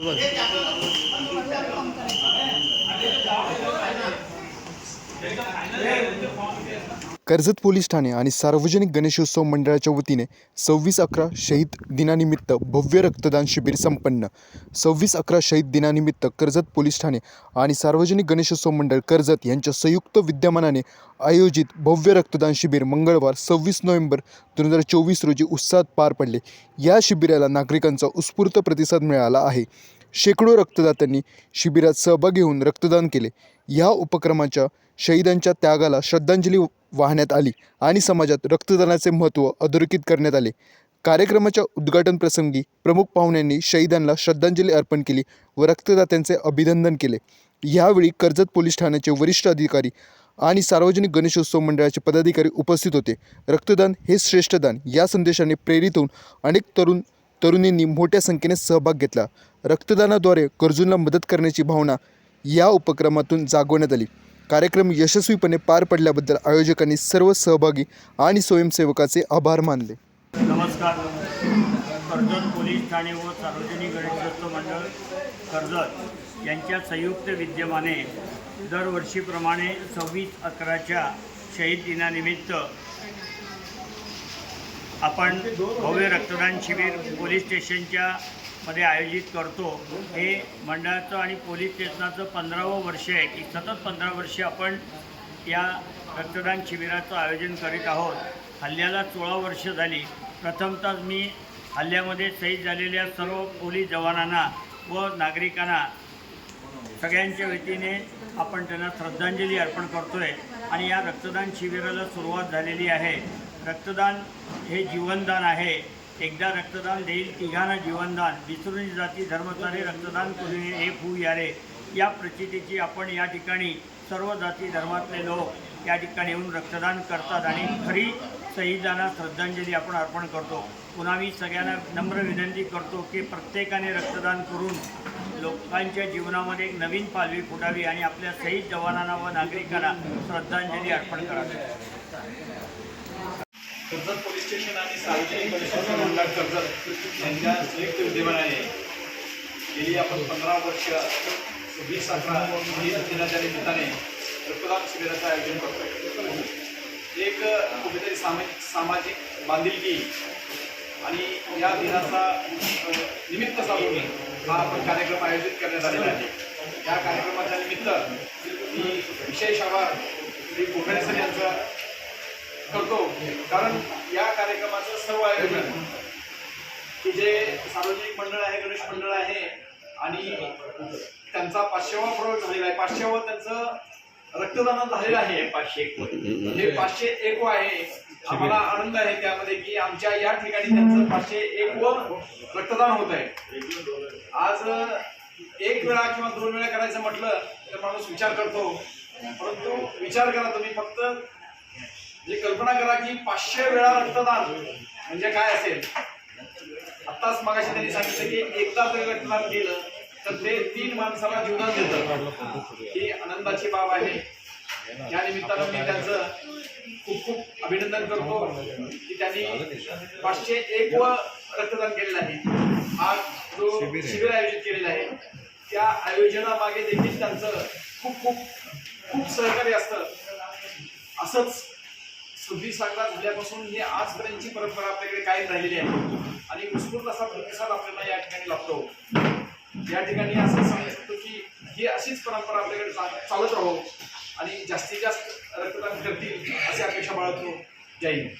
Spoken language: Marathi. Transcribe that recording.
बघ कर्जत पोलीस ठाणे आणि सार्वजनिक गणेशोत्सव मंडळाच्या वतीने सव्वीस अकरा शहीद दिनानिमित्त भव्य रक्तदान शिबिर संपन्न. सव्वीस अकरा शहीद दिनानिमित्त कर्जत पोलीस ठाणे आणि सार्वजनिक गणेशोत्सव मंडळ कर्जत यांच्या संयुक्त विद्यमानाने आयोजित भव्य रक्तदान शिबिर मंगळवार सव्वीस नोव्हेंबर दोन हजार चोवीस रोजी उत्साहात पार पडले. या शिबिराला नागरिकांचा उत्स्फूर्त प्रतिसाद मिळाला आहे. शेकडो रक्तदात्यांनी शिबिरात सहभागी होऊन रक्तदान केले. या उपक्रमाच्या शहीदांच्या त्यागाला श्रद्धांजली वाहण्यात आली आणि समाजात रक्तदानाचे महत्त्व अधोरेखित करण्यात आले. कार्यक्रमाच्या उद्घाटन प्रसंगी प्रमुख पाहुण्यांनी शहीदांना श्रद्धांजली अर्पण केली व रक्तदात्यांचे अभिनंदन केले. यावेळी कर्जत पोलीस ठाण्याचे वरिष्ठ अधिकारी आणि सार्वजनिक गणेशोत्सव मंडळाचे पदाधिकारी उपस्थित होते. रक्तदान हे श्रेष्ठदान या संदेशाने प्रेरित होऊन अनेक तरुण तरुणींनी मोठ्या संख्येने सहभाग घेतला. रक्तदानाद्वारे गरजूंना मदत करण्याची भावना या उपक्रमातून जागवण्यात आली. कार्यक्रम यशस्वीपणे पार पडल्याबद्दल आयोजकांनी सर्व सहभागी आणि स्वयंसेवकाचे आभार मानले. नमस्कार. कर्जत पोलीस ठाणे व सार्वजनिक गणेशोत्सव मंडळ कर्जत यांच्या संयुक्त विद्यमाने दरवर्षीप्रमाणे सव्वीस अकराच्या शहीद दिनानिमित्त आपण भव्य रक्तदान शिबिर पोलीस स्टेशनच्या मध्ये आयोजित करतो. हे मंडळाचं आणि पोलीस स्टेशनाचं पंधरावं वर्ष आहे. की सतत पंधरा वर्षे आपण या रक्तदान शिबिराचं आयोजन करीत आहोत. हल्ल्याला सोळा वर्ष झाली. प्रथमतः मी हल्ल्यामध्ये शहीद झालेल्या सर्व पोलीस जवानांना व नागरिकांना सगळ्यांच्या वतीने आपण त्यांना श्रद्धांजली अर्पण करतोय. आणि या रक्तदान शिबिराला सुरुवात झालेली आहे. रक्तदान हे जीवनदान आहे. एकदा रक्तदान देईल तिघांना जीवनदान. विसरून जाती धर्मचारे रक्तदान करून हे फू यारे. या प्रचितीची आपण या ठिकाणी सर्व जाती धर्मातले लोक या ठिकाणी येऊन रक्तदान करतात आणि खरी शहीदांना श्रद्धांजली आपण अर्पण करतो. पुन्हा मी सगळ्यांना नम्र विनंती करतो की प्रत्येकाने रक्तदान करून लोकांच्या जीवनामध्ये एक नवीन पालवी फुटावी आणि आपल्या शहीद जवानांना व नागरिकांना श्रद्धांजली अर्पण करावी. कर्जत पोलीस स्टेशन आणि सार्वजनिक गणेशोत्सव मंडळ कर्जत यांच्या संयुक्त विद्यमानाने गेली आपण पंधरा वर्ष वीस अकरा दिनाच्या निमित्ताने रक्तदान शिबिराचं आयोजन करतो एक कुठेतरी सामाजिक सामाजिक बांधिलकी आणि या दिनाचा निमित्त साधून हा आपण कार्यक्रम आयोजित करण्यात आलेला आहे. या कार्यक्रमाच्या निमित्त मी विशेष आभार श्री कोकणे सर यांचा करतो. कारण या कार्यक्रमाचं सर्व आयोजन की जे सार्वजनिक मंडळ आहे गणेश मंडळ आहे आणि त्यांचा पाचशेवा प्रयोग झालेला आहे. पाचशेवा त्यांचं रक्तदान झालेलं आहे. पाचशे एक हे पाचशे एक आहे. आम्हाला आनंद आहे त्यामध्ये की आमच्या या ठिकाणी त्यांचं पाचशे एक व रक्तदान होत आहे. आज एक वेळा किंवा दोन वेळा करायचं म्हटलं तर माणूस विचार करतो. परंतु विचार करा तुम्ही फक्त म्हणजे कल्पना करा की पाचशे वेळा रक्तदान म्हणजे काय असेल? आत्ताच मगाशी त्यांनी सांगितलं की एकदा जर रक्तदान केलं तर ते तीन माणसाला जीवदान देतं ही आनंदाची बाब आहे. या निमित्तानं मी त्यांचं खूप खूप अभिनंदन करतो की त्यांनी पाचशे एक व रक्तदान केलेलं आहे. आज जो शिबिर आयोजित केलेला आहे त्या आयोजनामागे देखील त्यांचं खूप खूप खूप सहकार्य असतं. सव्वीस झाल्यापासून ही आजपर्यंतची परंपरा आपल्याकडे कायम राहिलेली आहे. आणि उत्स्फूर्त असा प्रतिसाद आपल्याला या ठिकाणी लाभतो. या ठिकाणी असं सांगू शकतो की ही अशीच परंपरा आपल्याकडे चालत राहो आणि जास्तीत जास्त रक्तदान करतील अशी अपेक्षा बाळगतो. जय हिंद.